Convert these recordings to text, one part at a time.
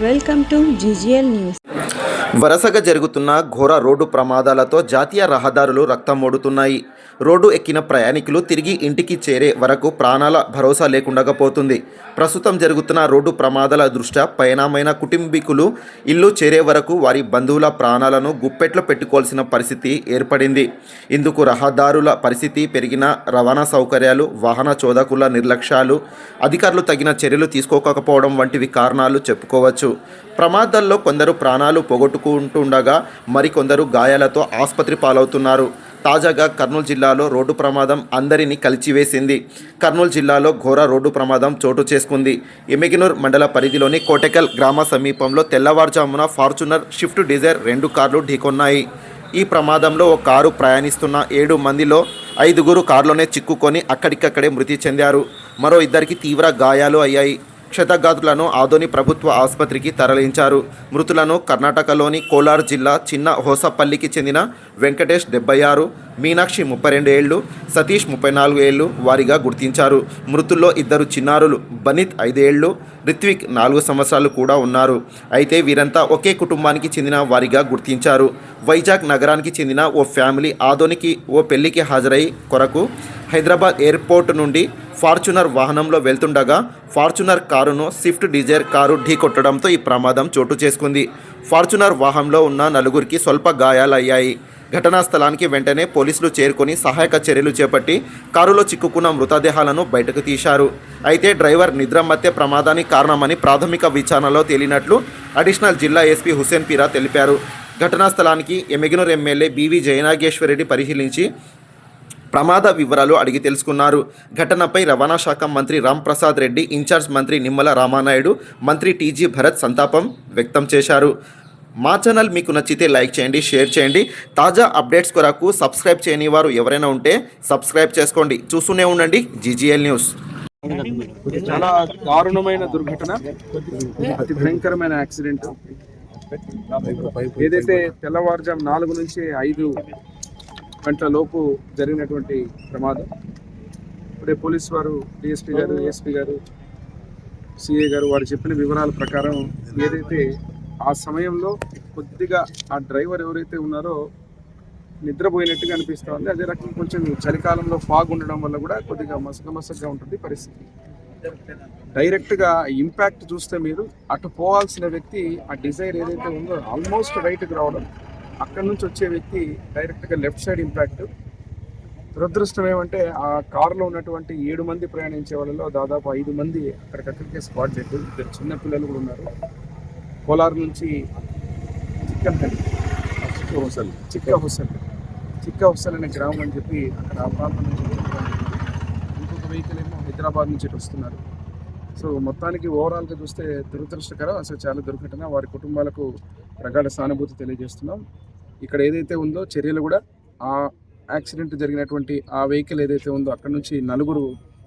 Welcome to GGL news వరుసగా జరుగుతున్న ఘోర రోడ్డు ప్రమాదాలతో జాతీయ రహదారులు రక్తమోడుతున్నాయి రోడ్డు ఎక్కిన ప్రయాణికులు తిరిగి ఇంటికి చేరే వరకు ప్రాణాల భరోసా లేకుండా పోతుంది. ప్రస్తుతం జరుగుతున్న రోడ్డు ప్రమాదాల దృష్ట్యా పయనమైన కుటుంబీకులు ఇల్లు చేరే వరకు వారి బంధువుల ప్రాణాలను గుప్పెట్లో పెట్టుకోవాల్సిన పరిస్థితి ఏర్పడింది. ఇందుకు రహదారుల పరిస్థితి పెరిగిన రవాణా సౌకర్యాలు వాహన చోదకుల నిర్లక్ష్యాలు అధికారులు తగిన చర్యలు తీసుకోకపోవడం వంటివి కారణాలు చెప్పుకోవచ్చు. ప్రమాదాల్లో కొందరు ప్రాణాలు పోగొట్టుకు పోగొట్టుకుంటుండగా మరికొందరు గాయాలతో ఆసుపత్రి పాలవుతున్నారు. తాజాగా కర్నూలు జిల్లాలో రోడ్డు ప్రమాదం అందరినీ కలిచివేసింది. కర్నూలు జిల్లాలో ఘోర రోడ్డు ప్రమాదం చోటు చేసుకుంది. ఎమిగినూర్ మండల పరిధిలోని కోటెకల్ గ్రామ సమీపంలో తెల్లవారుజామున ఫార్చునర్ షిఫ్ట్ డిజైర్ రెండు కార్లు ఢీకొన్నాయి. ఈ ప్రమాదంలో ఓ కారు ప్రయాణిస్తున్న ఏడు మందిలో ఐదుగురు కారులోనే చిక్కుకొని అక్కడికక్కడే మృతి చెందారు. మరో ఇద్దరికి తీవ్ర గాయాలు అయ్యాయి. క్షతగాతులను ఆదోని ప్రభుత్వ ఆసుపత్రికి తరలించారు. మృతులను కర్ణాటకలోని కోలార్ జిల్లా చిన్న హోసపల్లికి చెందిన వెంకటేష్ డెబ్బై ఆరు మీనాక్షి ముప్పై రెండు ఏళ్ళు సతీష్ ముప్పై నాలుగు ఏళ్ళు వారిగా గుర్తించారు. మృతుల్లో ఇద్దరు చిన్నారులు బనిత్ ఐదేళ్ళు రిత్విక్ నాలుగు సంవత్సరాలు కూడా ఉన్నారు. అయితే వీరంతా ఒకే కుటుంబానికి చెందిన వారిగా గుర్తించారు. వైజాగ్ నగరానికి చెందిన ఓ ఫ్యామిలీ ఆదోనికి ఓ పెళ్ళికి హాజరై కొరకు హైదరాబాద్ ఎయిర్పోర్ట్ నుండి ఫార్చునర్ వాహనంలో వెళ్తుండగా ఫార్చునర్ కారును స్విఫ్ట్ డిజైర్ కారు ఢీకొట్టడంతో ఈ ప్రమాదం చోటు చేసుకుంది. ఫార్చునర్ వాహనంలో ఉన్న నలుగురికి స్వల్ప గాయాలయ్యాయి. ఘటనా స్థలానికి వెంటనే పోలీసులు చేరుకొని సహాయక చర్యలు చేపట్టి కారులో చిక్కుకున్న మృతదేహాలను బయటకు తీశారు. అయితే డ్రైవర్ నిద్రమత్య ప్రమాదానికి కారణమని ప్రాథమిక విచారణలో తేలినట్లు అడిషనల్ జిల్లా ఎస్పీ హుసేన్ పీరా తెలిపారు. ఘటనా స్థలానికి ఎమ్మెగినూర్ ఎమ్మెల్యే బీవీ జయనాగేశ్వరరెడ్డి పరిశీలించి ప్రమాద వివరాలు అడిగి తెలుసుకున్నారు. ఘటనపై రవాణా శాఖ మంత్రి రాంప్రసాద్ రెడ్డి ఇన్ఛార్జ్ మంత్రి నిమ్మల రామానాయుడు మంత్రి టీజీ భరత్ సంతాపం వ్యక్తం చేశారు. మా ఛానల్ మీకు నచ్చితే లైక్ చేయండి షేర్ చేయండి. తాజా అప్డేట్స్ కొరకు సబ్స్క్రైబ్ చేయని వారు ఎవరైనా ఉంటే సబ్స్క్రైబ్ చేసుకోండి. చూస్తూనే ఉండండి జీజీఎల్ న్యూస్. చాలా దారుణమైన దుర్ఘటన. అతి భయంకరమైన యాక్సిడెంట్. ఏదైతే తెల్లవారుజాము నాలుగు నుంచి ఐదు గంటల లోపు జరిగినటువంటి ప్రమాదం ఇప్పుడే పోలీస్ వారు డిఎస్పీ గారు ఏఎస్పీ గారు సిఏ గారు వారు చెప్పిన వివరాల ప్రకారం ఏదైతే ఆ సమయంలో కొద్దిగా ఆ డ్రైవర్ ఎవరైతే ఉన్నారో నిద్రపోయినట్టుగా అనిపిస్తూ ఉంది. అదే రకంగా కొంచెం చలికాలంలో ఫాగ్ ఉండడం వల్ల కూడా కొద్దిగా మసక మసకగా ఉంటుంది పరిస్థితి. డైరెక్ట్గా ఇంపాక్ట్ చూస్తే మీరు అటు పోవాల్సిన వ్యక్తి ఆ డిజైర్ ఏదైతే ఉందో ఆల్మోస్ట్ రైట్కి రావడం అక్కడ నుంచి వచ్చే వ్యక్తి డైరెక్ట్గా లెఫ్ట్ సైడ్ ఇంపాక్ట్. దురదృష్టం ఏమంటే ఆ కారులో ఉన్నటువంటి ఏడు మంది ప్రయాణించే వాళ్ళలో దాదాపు ఐదు మంది అక్కడికక్కడికే స్పాట్ డెడ్ ఇద్దరు చిన్న పిల్లలు కూడా ఉన్నారు. కోలార్ నుంచి చిక్కన్ చిక్క హుసల్ చిక్క హుసల్ చిక్క హుసల్ అనే గ్రామం అని చెప్పి అక్కడ ఆ ప్రాంతం నుంచి వెహికల్ ఏమో హైదరాబాద్ నుంచి వస్తున్నారు. సో మొత్తానికి ఓవరాల్గా చూస్తే దురదృష్టకరం. అసలు చాలా దుర్ఘటన. వారి కుటుంబాలకు ప్రగాఢ సానుభూతి తెలియజేస్తున్నాం. ఇక్కడ ఏదైతే ఉందో చర్యలు కూడా ఆ యాక్సిడెంట్ జరిగినటువంటి ఆ వెహికల్ ఏదైతే ఉందో అక్కడ నుంచి నలుగురు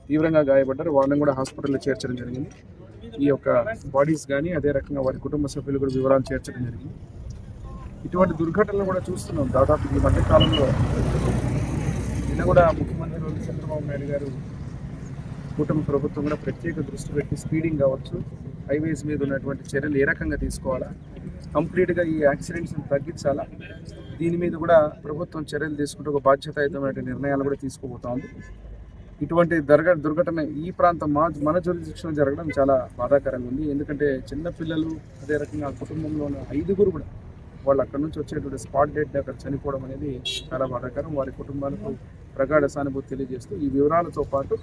తీవ్రంగా గాయపడ్డారు. వాళ్ళని కూడా హాస్పిటల్లో చేర్చడం జరిగింది. ఈ యొక్క బాడీస్ కానీ అదే రకంగా వారి కుటుంబ సభ్యులు కూడా వివరాలు చేర్చడం జరిగింది. ఇటువంటి దుర్ఘటనలు కూడా చూస్తున్నాం. దాదాపు ఈ మధ్యకాలంలో నిన్న కూడా ముఖ్యమంత్రి చంద్రబాబు నాయుడు గారు కూటమి ప్రభుత్వం కూడా ప్రత్యేక దృష్టి పెట్టి స్పీడింగ్ కావచ్చు హైవేస్ మీద ఉన్నటువంటి చర్యలు ఏ రకంగా తీసుకోవాలా కంప్లీట్గా ఈ యాక్సిడెంట్స్ని తగ్గించాలా దీని మీద కూడా ప్రభుత్వం చర్యలు తీసుకుంటూ ఒక బాధ్యతాయుతమైన నిర్ణయాలు కూడా తీసుకోబోతా ఉంది ఇటువంటి దర్గ దుర్ఘటన ఈ ప్రాంతం మా మన జ్యూరిశిక్షణ జరగడం చాలా బాధాకరంగా ఉంది. ఎందుకంటే చిన్నపిల్లలు అదే రకంగా కుటుంబంలో ఉన్న ఐదుగురు కూడా వాళ్ళు అక్కడ నుంచి వచ్చేటువంటి స్పాట్ డెడ్ అక్కడ చనిపోవడం అనేది చాలా బాధాకరం. వారి కుటుంబాలకు ప్రగాఢ సానుభూతి తెలియజేస్తూ ఈ వివరాలతో పాటు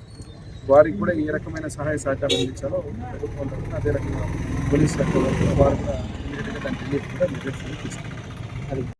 వారికి కూడా ఏ రకమైన సహాయ సహకారం అందించాలో ప్రభుత్వం తరఫున అదే రకంగా పోలీసులకు వారు కూడా దాని రిలీఫ్ కూడా తీసుకున్నారు.